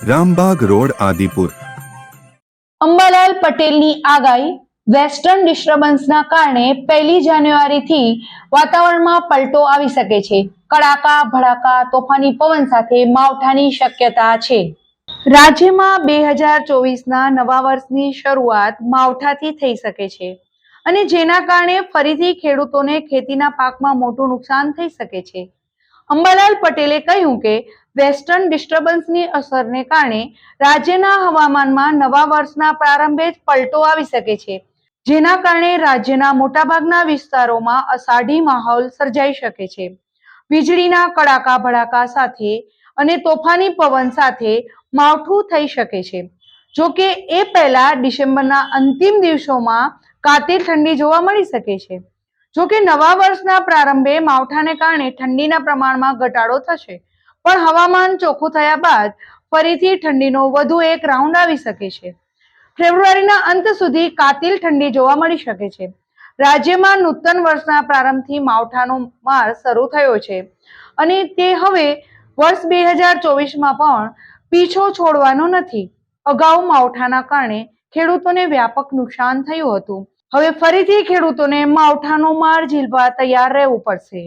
Rambagh road, Adipur. Ambalal પટેલની આગાહી western ડિસ્ટર્બન્સના કારણે પહેલી જાન્યુઆરીથી વાતાવરણમાં પલટો આવી શકે છે. કડાકા, ભડાકા, તોફાની પવન સાથે માવઠાની શક્યતા છે. રાજ્યમાં બે હજાર ચોવીસના નવા વર્ષની શરૂઆત માવઠાથી થઈ શકે છે અને જેના કારણે ફરીથી ખેડૂતોને ખેતીના પાકમાં મોટું નુકસાન થઈ શકે છે. અંબાલાલ પટેલે કહ્યું કે વેસ્ટર્ન ડિસ્ટર્બન્સની અસરને કારણે રાજ્યના હવામાનમાં નવા વર્ષના પ્રારંભે જ પલટો આવી શકે છે. જેના કારણે રાજ્યના મોટાભાગના વિસ્તારોમાં અષાઢી માહોલ સર્જાઈ શકે છે. વીજળીના કડાકા ભડાકા સાથે અને તોફાની પવન સાથે માવઠું થઈ શકે છે. જો કે એ પહેલા ડિસેમ્બરના અંતિમ દિવસોમાં કાતિલ ઠંડી જોવા મળી શકે છે. જો કે નવા વર્ષના પ્રારંભે માવઠાને કારણે ઠંડીના પ્રમાણમાં ઘટાડો થશે. પણ હવામાન ચોખ્ખું થયા બાદ ફરીથી ઠંડીનો વધુ એક રાઉન્ડ આવી શકે છે. ફેબ્રુઆરીના અંત સુધી કાતિલ ઠંડી જોવા મળી શકે છે. રાજ્યમાં નૂતન વર્ષના પ્રારંભથી માવઠાનો માર શરૂ થયો છે. અને તે હવે વર્ષ બે હજાર ચોવીસમાં પણ પીછો છોડવાનો નથી. અગાઉ માવઠાના કારણે ખેડૂતોને વ્યાપક નુકસાન થયું હતું. હવે ફરીથી ખેડૂતોને માવઠાનો માર ઝીલવા તૈયાર રહેવું પડશે.